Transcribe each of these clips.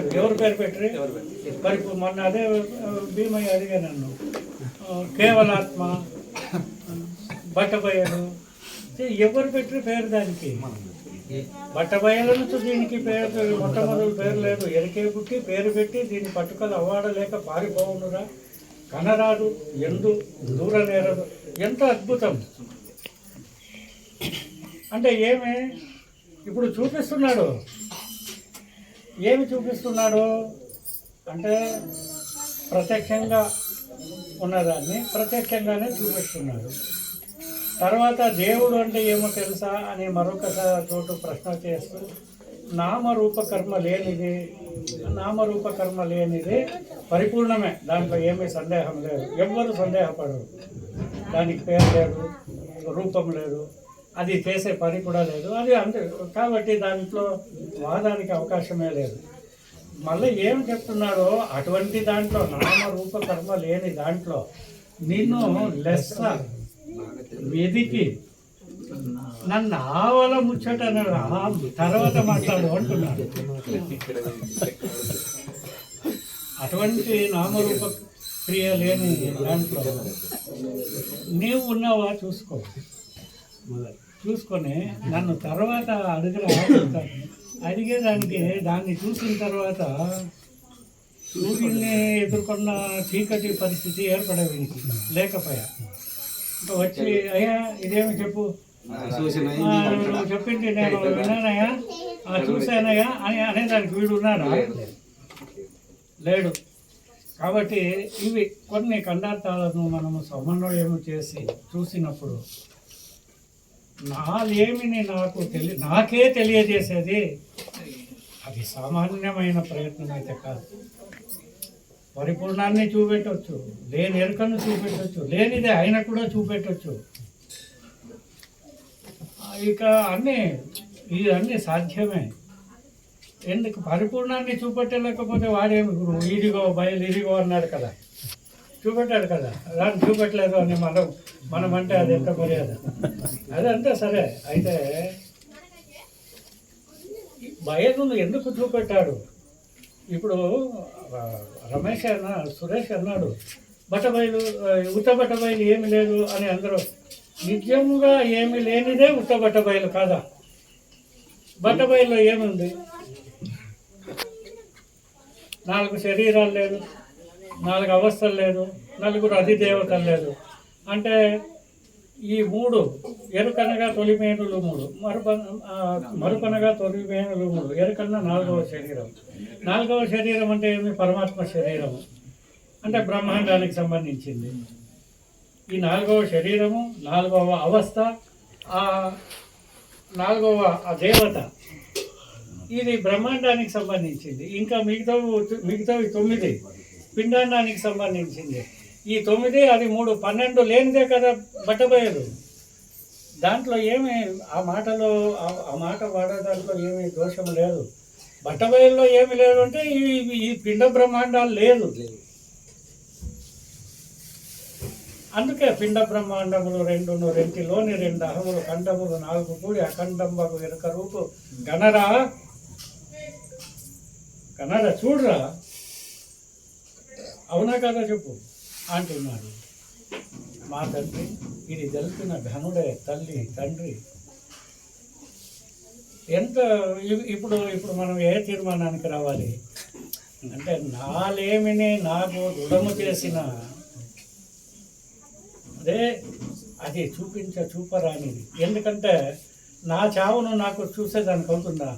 లేదు ఎవరు పేరు పెట్టరు? మరి మొన్న అదే భీమయ్య అడిగా నన్ను. కేవలాత్మ బట్టబయలు. ఎవరు పెట్టరు పేరు దానికి? బట్టబయల నుంచి దీనికి పేరు మొట్టమొదటి పేరు లేదు. ఎరికే పుట్టి పేరు పెట్టి దీన్ని పట్టుకలు అవ్వాడలేక పారిపోవునురా. కనరాదు ఎందు దూర నేరదు. ఎంత అద్భుతం. అంటే ఏమి? ఇప్పుడు చూపిస్తున్నాడు. ఏమి చూపిస్తున్నాడు? అంటే ప్రత్యక్షంగా ఉన్నదాన్ని ప్రత్యక్షంగానే చూపిస్తున్నాడు. తర్వాత దేవుడు అంటే ఏమో తెలుసా అని మరొకసారి చోటు ప్రశ్న చేస్తూ నామరూపకర్మ లేనిది నామరూపకర్మ లేనిది పరిపూర్ణమే. దాంట్లో ఏమీ సందేహం లేదు. ఎవ్వరు సందేహపడరు. దానికి పేరు లేదు రూపం లేదు. అది చేసే పని కూడా లేదు. అది అంటే కాబట్టి దాంట్లో వాదానికి అవకాశమే లేదు. మళ్ళీ ఏం చెప్తున్నాడో అటువంటి దాంట్లో నామ రూప కర్మ లేని దాంట్లో నిన్ను లెస్స వెదికి నన్ను ఆవల ముచ్చట తర్వాత మాట్లాడు అంటున్నాడు. అటువంటి నామరూప క్రియ లేని దాంట్లో నీవు ఉన్నావా చూసుకో. చూసుకొని నన్ను తర్వాత చెప్తాను. అడిగేదానికి దాన్ని చూసిన తర్వాత సూర్యుడిని ఎదుర్కొన్న చీకటి పరిస్థితి ఏర్పడేది లేకపోయా? ఇంకా వచ్చి అయ్యా ఇదేమి చెప్పు? చెప్పింది నేను విన్నానయ్యా. చూశానయ్యా అని అనేదానికి వీడు ఉన్నాడా? లేడు. కాబట్టి ఇవి కొన్ని ఖండార్థాలను మనము సమన్వయం చేసి చూసినప్పుడు నాదేమిని నాకు తెలి నాకే తెలియజేసేది? అది సామాన్యమైన ప్రయత్నం అయితే కాదు. పరిపూర్ణాన్ని చూపెట్టవచ్చు లేని ఎరుకను చూపెట్టవచ్చు లేనిదే ఆయన కూడా చూపెట్టవచ్చు ఇక అన్నీ ఇది సాధ్యమే. ఎందుకు? పరిపూర్ణాన్ని చూపెట్టలేకపోతే వాడేమి? గురువు ఇదిగో బయలు ఇదిగో అన్నాడు కదా. చూపెట్టాడు కదా. రాని చూపెట్టలేదు అని మనం మనం అంటే అది ఎంత మర్యాద? అదంతా సరే. అయితే బయలును ఎందుకు చూపెట్టాడు? ఇప్పుడు రమేష్ అన్న సురేష్ అన్నాడు బట్టబయలు ఆ, ఉత్త ఏమి లేదు అని అందరూ నిజంగా ఏమి లేనిదే ఉత్త బట్టబయలు కాదా? బట్టబయలులో ఏముంది? నాలుగు శరీరాలు లేదు నాలుగు అవస్థలు లేదు నలుగురు అధిదేవతలు లేదు. అంటే ఈ మూడు ఎరుకనగా తొలిమేనులు మూడు మరుపన మరుపనగా తొలిమేనులు మూడు. ఎరుకన్న నాలుగవ శరీరం. నాలుగవ శరీరం అంటే ఏమి? పరమాత్మ శరీరము. అంటే బ్రహ్మాండానికి సంబంధించింది. ఈ నాలుగవ శరీరము నాలుగవ అవస్థ ఆ నాలుగవ ఆ దేవత. ఇది బ్రహ్మాండానికి సంబంధించింది. ఇంకా మిగతా మిగతావి తొమ్మిది. పిండాండానికి సంబంధించింది. ఈ తొమ్మిది అది మూడు పన్నెండు లేనిదే కదా బట్టబోయేది. దాంట్లో ఏమి ఆ మాటలో ఆ- మాట వాడే దాంట్లో ఏమి దోషం లేదు. బట్టబయల్లో ఏమి లేదు అంటే ఈ ఈ పిండ బ్రహ్మాండాలు లేదు. అందుకే పిండ బ్రహ్మాండములు రెండును రెంటిలోని రెండు అహములు ఖండములు నాలుగు కూడి అఖండంబకు ఎరుక రూపు. గణరా గణరా చూడరా. అవునా కదా చెప్పు? అంటున్నాడు. మా తండ్రి ఇది తెలిపిన ఘనుడే తల్లి తండ్రి. ఎంత ఇప్పుడు ఇప్పుడు మనం ఏ తీర్మానానికి రావాలి? అంటే నాలేమిని నాకు దృఢము చేసిన అదే అది చూపించ చూపరానిది. ఎందుకంటే నా చావును నాకు చూసేదానికి అవుతుందా?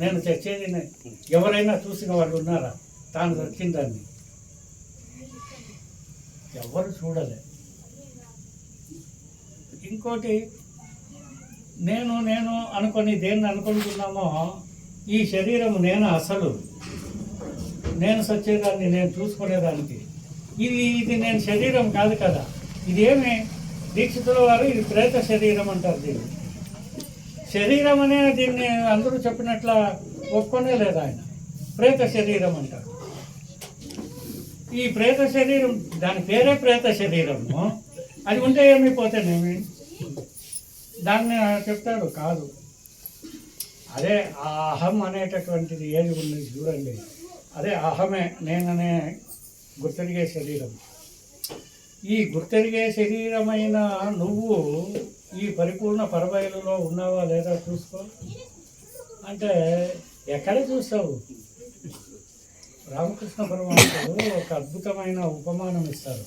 నేను తెచ్చేది ఎవరైనా చూసిన వాళ్ళు ఉన్నారా? తాను చచ్చిందాన్ని ఎవరు చూడలే. ఇంకోటి నేను నేను అనుకొని దేన్ని అనుకుంటున్నామో ఈ శరీరం నేను అసలు. నేను సచ్చేదాన్ని నేను చూసుకునేదానికి. ఇది ఇది నేను శరీరం కాదు కదా. ఇదేమి? దీక్షితుల వారు ఇది ప్రేత శరీరం అంటారు దీన్ని. శరీరం అనే దీన్ని అందరూ చెప్పినట్ల ఒప్పుకొనే లేదు ఆయన. ప్రేత శరీరం అంటారు. ఈ ప్రేత శరీరం దాని పేరే ప్రేత శరీరము. అది ఉంటే ఏమైపోతానేమి దాన్ని చెప్తాడు కాదు. అదే ఆ అహం అనేటటువంటిది ఏది ఉంది చూడండి. అదే అహమే నేననే గుర్తెరిగే శరీరం. ఈ గుర్తెరిగే శరీరమైన నువ్వు ఈ పరిపూర్ణ పరబయలులో ఉన్నావా లేదా చూసుకో. అంటే ఎక్కడ చూస్తావు? రామకృష్ణ పరమాత్ముడు ఒక అద్భుతమైన ఉపమానం ఇస్తారు.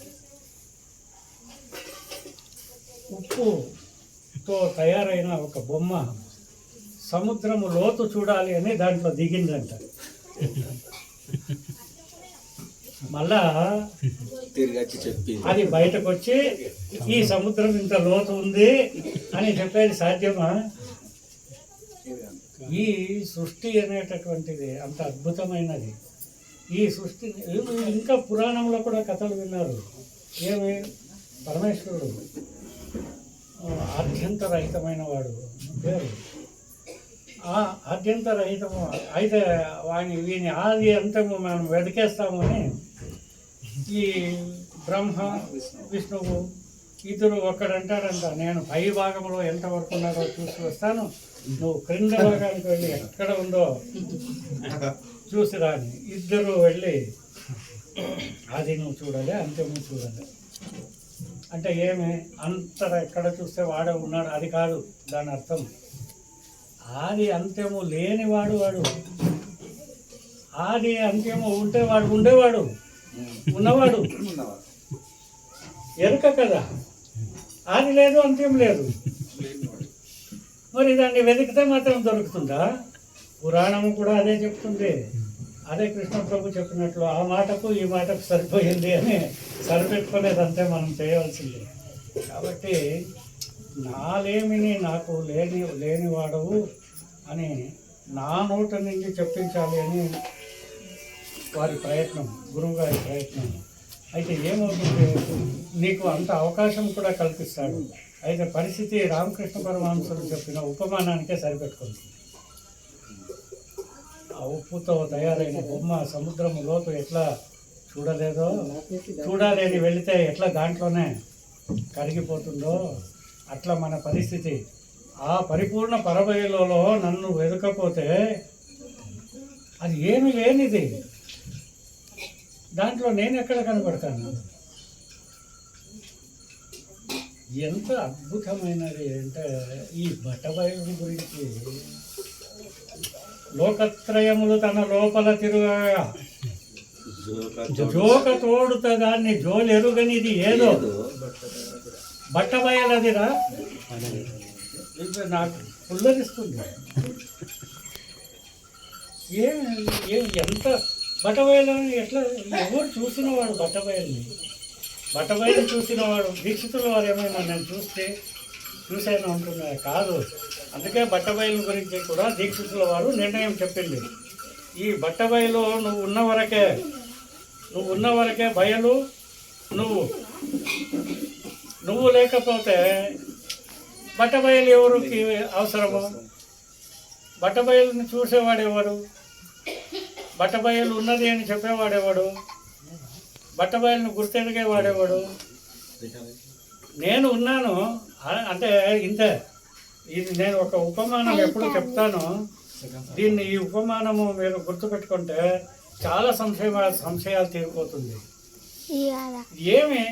ఉప్పుతో తయారైన ఒక బొమ్మ సముద్రము లోతు చూడాలి అని దాంట్లో దిగిందంట. మళ్ళా చెప్పి అది బయటకు వచ్చి ఈ సముద్రం ఇంత లోతు ఉంది అని చెప్పేది సాధ్యమా? ఈ సృష్టి అనేటటువంటిది అంత అద్భుతమైనది. ఈ సృష్టి ఇంకా పురాణంలో కూడా కథలు విన్నారు. ఏమి? పరమేశ్వరుడు. ఆద్యంతరహితమైన వాడు. పేరు? ఆ ఆద్యంతరహితము. అయితే వాని వీని ఆది అంతము మనం వెతికేస్తాము అని ఈ బ్రహ్మ విష్ణువు ఇద్దరు ఒక్కడంటాడంట నేను పై భాగంలో ఎంతవరకు ఉన్నారో చూసి వస్తాను. నువ్వు క్రింద భాగానికి వెళ్ళి ఎక్కడ ఉందో చూసి రాని ఇద్దరు వెళ్ళి అది నువ్వు చూడాలి అంత్యము చూడాలి. అంటే ఏమి అంత ఎక్కడ చూస్తే వాడే ఉన్నాడు? అది కాదు దాని అర్థం. ఆది అంత్యము లేనివాడు వాడు. ఆది అంత్యము ఉంటే వాడు ఉండేవాడు. ఉన్నవాడు. ఎరుక కదా. ఆది లేదు అంత్యం లేదు. మరి దాన్ని వెతికితే మాత్రం దొరుకుతుందా? పురాణము కూడా అదే చెప్తుంది. అదే కృష్ణ ప్రభు చెప్పినట్లు ఆ మాటకు ఈ మాటకు సరిపోయింది అని సరిపెట్టుకునేదంతే మనం చేయవలసింది. కాబట్టి నాలేమిని నాకు లేని లేనివాడవు అని నా నోట నుంచి చెప్పించాలి అని వారి ప్రయత్నం గురువుగారి ప్రయత్నం. అయితే ఏమవుతుంది నీకు అంత అవకాశం కూడా కల్పిస్తాడు. అయితే పరిస్థితి రామకృష్ణ పరమహంసులు చెప్పిన ఉపమానానికే సరిపెట్టుకుంటుంది ఆ ఉప్పుతో తయారైన బొమ్మ సముద్రం లోతు ఎట్లా చూడలేదో చూడలేని వెళితే ఎట్లా దాంట్లోనే కరిగిపోతుందో అట్లా మన పరిస్థితి. ఆ పరిపూర్ణ పరబయలలో నన్ను వెతకపోతే అది ఏమి లేనిది. దాంట్లో నేను ఎక్కడ కనబడతాను ఎంత అద్భుతమైనది అంటే ఈ బట్టబయలు గురించి లోకత్రయములు తన లోపల తిరుగగా జోక తోడుత దాన్ని జోలెరుగనిది ఏదో. బట్టబయలదిరా నాకు పుల్లరిస్తుంది. ఏం ఏం ఎంత బట్టబయలని ఎట్లా ఎవరు చూసినవాడు బట్టబయల్ని బట్టబయలు చూసినవాడు దీక్షితుల వారు ఏమైనా నేను చూస్తే చూశాను అంటున్నా కాదు. అందుకే బట్టబయలు గురించి కూడా దీక్షితుల వారు నిర్ణయం చెప్పింది. ఈ బట్టబయలు నువ్వు ఉన్న వరకే నువ్వు ఉన్న వరకే బయలు నువ్వు నువ్వు లేకపోతే బట్టబయలు ఎవరికి అవసరము? బట్టబయలుని చూసేవాడు బట్టబయలు ఉన్నది అని చెప్పేవాడెవడు బట్టబయలును గుర్తెరిగేవాడెవడు నేను ఉన్నాను. అంటే ఇంతే ఇది నేను ఒక ఉపమానం ఎప్పుడు చెప్తాను. దీన్ని ఈ ఉపమానము మీరు గుర్తుపెట్టుకుంటే చాలా సంశయ సంశయాలు తీరిపోతుంది. ఏమి?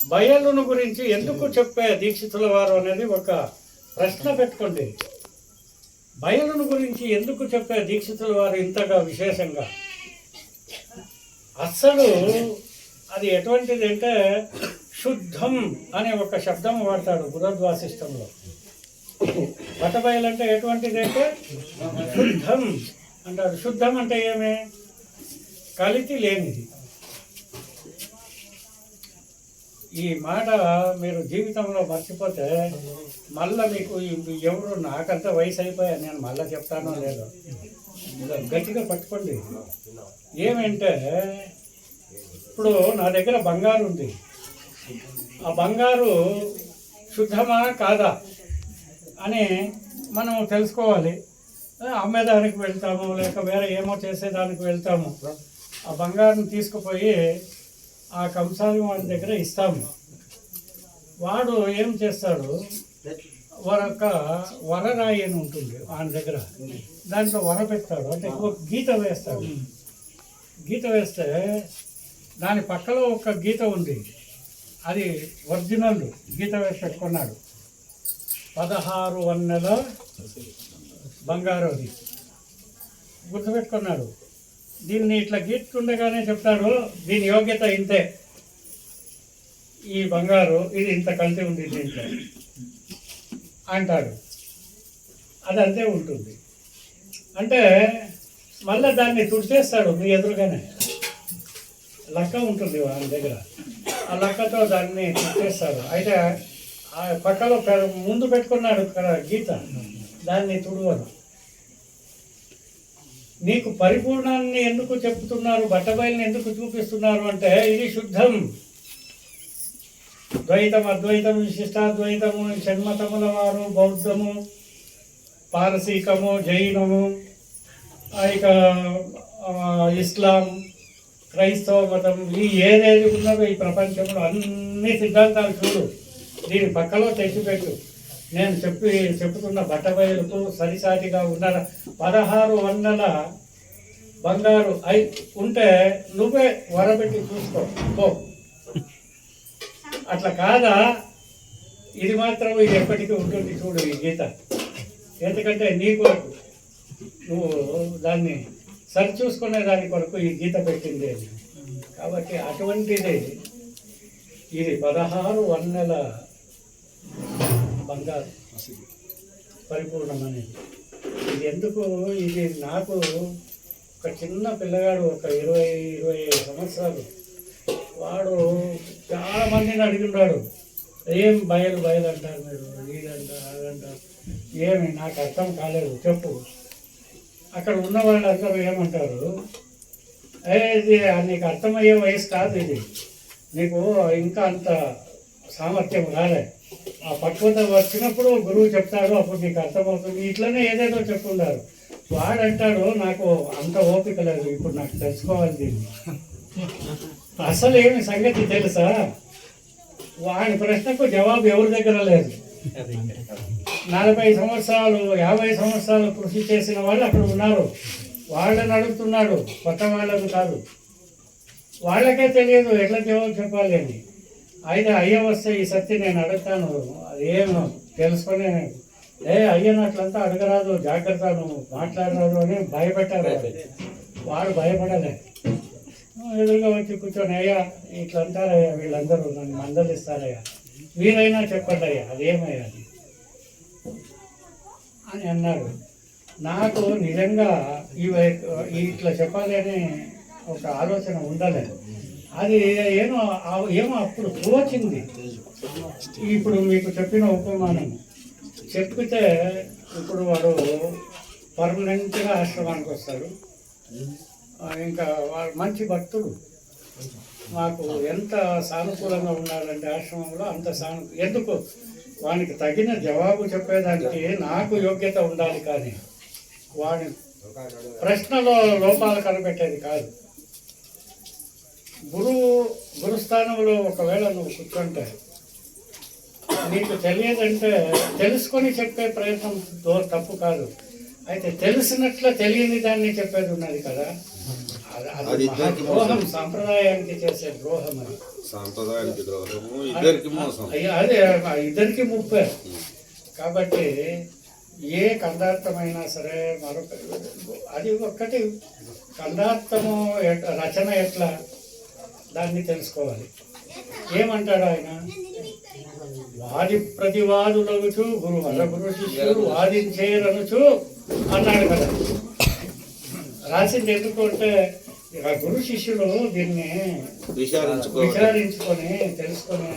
బయలును గురించి ఎందుకు చెప్పే దీక్షితుల వారు అనేది ఒక ప్రశ్న పెట్టుకోండి. బయలును గురించి ఎందుకు చెప్పే దీక్షితుల వారు ఇంతగా విశేషంగా? అస్సలు అది ఎటువంటిది అంటే శుద్ధం అనే ఒక శబ్దం వాడతాడు బుధద్వాసిష్టంలో బట్టబయలు ఎటువంటిదైతే శుద్ధం అంటారు. శుద్ధం అంటే ఏమి? కలితి లేనిది. ఈ మాట మీరు జీవితంలో మర్చిపోతే మళ్ళీ మీకు ఎవరు నాకంత వయసు అయిపోయా నేను మళ్ళీ చెప్తానో లేదో. గట్టిగా పట్టుకోండి. ఏమంటే ఇప్పుడు నా దగ్గర బంగారు ఉంది. ఆ బంగారు శుద్ధమా కాదా అని మనం తెలుసుకోవాలి. అమ్మేదానికి వెళ్తాము లేక వేరే ఏమో చేసేదానికి వెళ్తాము. ఆ బంగారుని తీసుకుపోయి ఆ కంసాలి వాడి దగ్గర ఇస్తాము. వాడు ఏం చేస్తాడు? వరొక వరరాయి అని ఉంటుంది ఆయన దగ్గర. దాంట్లో వర పెడతాడు. అంటే ఒక గీత వేస్తాడు. గీత వేస్తే దాని పక్కలో ఒక గీత ఉంది. అది ఒరిజినల్ గీత వేసి పెట్టుకున్నాడు పదహారు వన్నెల బంగారు అది గుర్తుపెట్టుకున్నాడు. దీన్ని ఇట్లా గీతుండగానే చెప్తాడు దీని యోగ్యత ఇంతే. ఈ బంగారు ఇది ఇంత కల్తీ ఉంది దీంట్లో అంటాడు. అది అంతే ఉంటుంది. అంటే మళ్ళీ దాన్ని తుడిచేస్తాడు మీ ఎదురుగానే. లక్క ఉంటుంది వాళ్ళ దగ్గర. ఆ లక్కతో దాన్ని తుడిచేస్తాడు అయితే ఆ పక్కలో ముందు పెట్టుకున్నాడు గీత. దాన్ని తుడవను నీకు పరిపూర్ణాన్ని ఎందుకు చెప్తున్నారు? బట్టబయల్ని ఎందుకు చూపిస్తున్నారు అంటే ఇది శుద్ధం. ద్వైతం అద్వైతం విశిష్టాద్వైతము షణ్మతముల వారు బౌద్ధము పారసీకము జైనము ఆ ఇక ఇస్లాం క్రైస్తవ మతం ఈ ఏదేది ఉన్నదో ఈ ప్రపంచంలో అన్ని సిద్ధాంతాలు చూడు. దీని పక్కలో తెచ్చిపెట్టు. నేను చెప్పి చెప్పుకున్న బట్టబయలుకు సరిసాటిగా ఉన్న పదహారు వందల బంగారు అయి ఉంటే నువ్వే వరబెట్టి చూసుకో. పో. అట్లా కాదా? ఇది మాత్రం ఇది ఎప్పటికీ ఉంటుంది చూడు ఈ గీత. ఎందుకంటే నీ కొరకు నువ్వు దాన్ని సరిచూసుకునే దాని కొరకు ఈ గీత పెట్టింది అది. కాబట్టి అటువంటిది ఇది పదహారు వన్నెల బంగారు పరిపూర్ణమనేది. ఇది ఎందుకు? ఇది నాకు ఒక చిన్న పిల్లగాడు ఒక ఇరవై ఇరవై ఐదు సంవత్సరాలు. వాడు చాలా మందిని అడిగిన్నాడు ఏం బయలు బయలు అంటారు మీరు? ఇదంటారు అదంటారు. ఏమి? నాకు అర్థం కాలేదు. చెప్పు. అక్కడ ఉన్న వాళ్ళందరూ ఏమంటారు? ఏ ఇది నీకు అర్థమయ్యే వయసు కాదు ఇది. నీకు ఇంకా అంత సామర్థ్యం రాలే. ఆ పక్వత వచ్చినప్పుడు గురువు చెప్తాడు అప్పుడు నీకు అర్థమవుతుంది. ఇట్లనే ఏదేదో చెప్తున్నారు. వాడంటాడు నాకు అంత ఓపిక లేదు ఇప్పుడు నాకు తెలుసుకోవాలి దీన్ని. అసలు ఏమి సంగతి తెలుసా? వాడి ప్రశ్నకు జవాబు ఎవరి దగ్గర లేదు. నలభై సంవత్సరాలు యాభై సంవత్సరాలు కృషి చేసిన వాళ్ళు అక్కడ ఉన్నారు. వాళ్ళని అడుగుతున్నాడు కొత్త వాళ్ళకు కాదు. వాళ్ళకే తెలియదు ఎట్లా జవాబు చెప్పాలి అని. అయితే అయ్య వస్తే ఈ సత్య నేను అడుగుతాను ఏమో తెలుసుకొని ఏ అయ్యను అట్లంతా అడగరాదు జాగ్రత్త నువ్వు మాట్లాడరాదు అని భయపెట్టారు వాడు భయపడలే. ఎదురుగా వచ్చి కూర్చొని అయ్యా ఇట్లంటారయ్యా వీళ్ళందరూ నన్ను మందలిస్తారయ్యా. మీరైనా చెప్పండి అయ్యా అదేమయ్యా అది అని అన్నారు. నాకు నిజంగా ఇవి ఇట్లా చెప్పాలి అని ఒక ఆలోచన ఉండలేదు అది ఏమో ఏమో అప్పుడు తోచింది. ఇప్పుడు మీకు చెప్పిన ఉపమానం. చెప్పితే ఇప్పుడు వాడు పర్మనెంట్గా ఆశ్రమానికి వస్తారు ఇంకా వాడు మంచి భక్తుడు. మాకు ఎంత సానుకూలంగా ఉన్నాడంటే ఆశ్రమంలో అంత సాను ఎందుకు? వానికి తగిన జవాబు చెప్పేదానికి నాకు యోగ్యత ఉండాలి కానీ వాడి ప్రశ్నలో లోపాలు కనిపెట్టేది కాదు. గురువు గురుస్థానంలో ఒకవేళ నువ్వు కూర్చుంటే నీకు తెలియదంటే తెలుసుకొని చెప్పే ప్రయత్నం దో- తప్పు కాదు. అయితే తెలిసినట్లు తెలియని దాన్ని చెప్పేది ఉన్నది కదా. అది- ఇద్దరికి ద్రోహం సాంప్రదాయానికి చేసే ద్రోహం అది. సాంప్రదాయానికి ద్రోహము ఇద్దరికి మోసం. అయ్య, అదే ఆ ఇద్దరికి ముప్పే. కాబట్టి ఏ కందార్థమైనా సరే మరొక అది ఒక్కటి. కందార్థము రచన ఎట్లా? దాన్ని తెలుసుకోవాలి. ఏమంటాడు ఆయన? వాది ప్రతివాదులగుచు గురు గురు శిష్యులు వాదించేరనుచు అన్నాడు కదా. రాసింది ఎందుకు అంటే ఇక గురు శిష్యులు దీన్ని విచారించుకొని తెలుసుకొని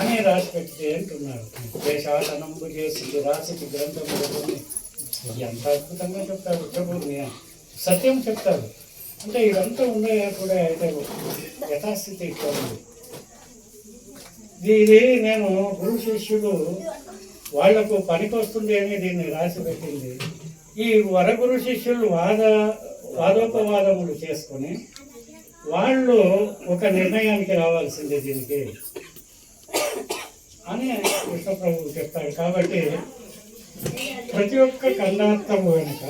అని రాసి పెట్టి అంటున్నారు. దేశాటనంబు చేసి రాసి గ్రంథం ఎంత అద్భుతంగా చెప్తారు ఉత్తరభూమి సత్యం చెప్తారు. అంటే ఇదంతా ఉన్నాయా కూడా అయితే యథాస్థితి ఇక్కడ ఉంది. ఇది నేను గురు శిష్యుడు వాళ్ళకు పనికొస్తుంది అని దీన్ని రాసి పెట్టింది. ఈ వరగురు శిష్యులు వాద వాదోపవాదములు చేసుకొని వాళ్ళు ఒక నిర్ణయానికి రావాల్సిందే దీనికి అని కృష్ణప్రభువు చెప్తాడు కాబట్టి ప్రతి ఒక్క కన్నార్థము వెనుక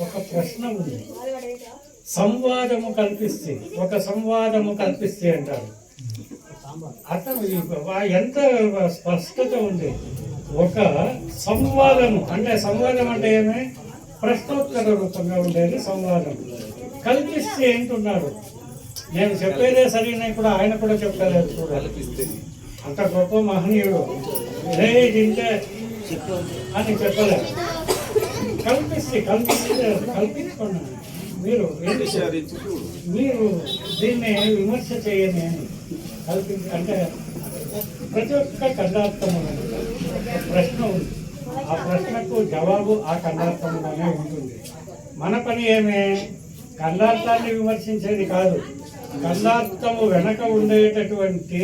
ఒక ప్రశ్న ఉంది. సంవాదము కల్పిస్తే ఒక సంవాదము కల్పిస్తే అంటారు. అర్థం ఎంత స్పష్టత ఉంది. ఒక సంవాదము అంటే సంవాదం అంటే ఏమి? ప్రశ్నోత్తర రూపంగా ఉండేది సంవాదం కల్పిస్తే ఏంటున్నాడు నేను చెప్పేదే సరైన ఇప్పుడు ఆయన కూడా చెప్పలేదు చూడాలి అంత గొప్ప మహనీయుడు. రే తింటే అని చెప్పలేదు. కల్పిస్తే కల్పిస్తే కల్పించుకున్నాను మీరు ఏంటి మీరు దీన్ని విమర్శ చేయని కల్పించి అంటే ప్రతి ఒక్క ఒక ప్రశ్న ఉంది. ఆ ప్రశ్నకు జవాబు ఆ కన్నార్థంలోనే ఉంటుంది. మన పని ఏమే? కన్నార్థాన్ని విమర్శించేది కాదు. కన్నార్థము వెనక ఉండేటటువంటి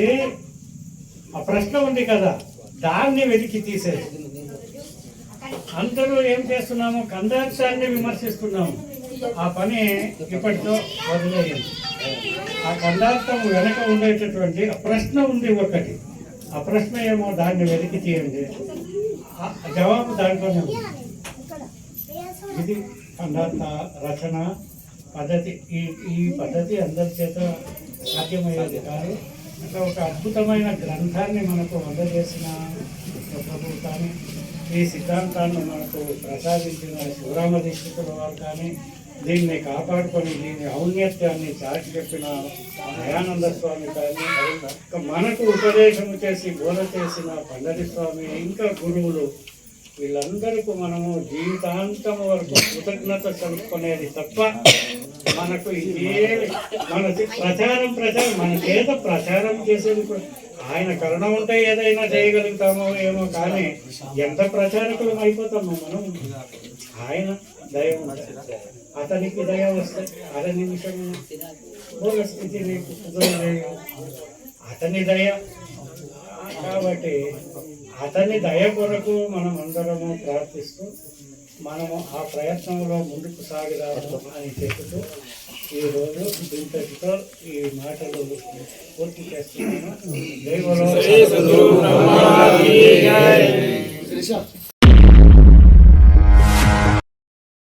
ఆ ప్రశ్న ఉంది కదా దాన్ని వెతికి తీసేది అందరూ ఏం చేస్తున్నాము? కందార్థాన్ని విమర్శిస్తున్నాము. ఆ పని ఇప్పటితో వదిలేయండి. ఆ కందార్థం వెనక ఉండేటటువంటి ఆ ప్రశ్న ఉంది ఒకటి. ఆ ప్రశ్న ఏమో దాన్ని వెతికి తీయండి. జవాబు దాంట్లోనే ఉంది. ఇది కందార్థ రచన. పద్ధతి ఈ ఈ పద్ధతి అందరి చేత సాధ్యమయ్యేది కాదు. అంటే ఒక అద్భుతమైన గ్రంథాన్ని మనకు అందజేసిన ప్రభువు కానీ ఈ సిద్ధాంతాన్ని మనకు ప్రసాదించిన శివరామదీక్షితుల వారు కానీ దీన్ని కాపాడుకొని దీని ఔన్నత్యాన్ని చాటి చెప్పిన దయానంద స్వామి కానీ మనకు ఉపదేశం చేసి బోధ చేసిన పండరి స్వామి ఇంకా గురువులు వీళ్ళందరికీ మనము జీవితాంతం వరకు కృతజ్ఞత తెలుపుకునేది తప్ప మనకు ఏ మన ప్రచారం ప్రచారం మన చేత ప్రచారం చేసేది ఆయన కరుణ ఉంటే ఏదైనా చేయగలుగుతామో ఏమో కానీ ఎంత ప్రచారకులం అయిపోతామో మనం? ఆయన దయ అతనికి దయ వస్తే అర నిమిషం మూల స్థితి నీకు కుదరలేదు. అతని దయ కాబట్టి అతని దయ కొరకు మనం అందరము ప్రార్థిస్తూ మనము ఆ ప్రయత్నంలో ముందుకు సాగుదాము అని చెబుతూ ఈరోజు ఇంతటితో ఈ మాటలు పూర్తి చేస్తున్నాను. బలో.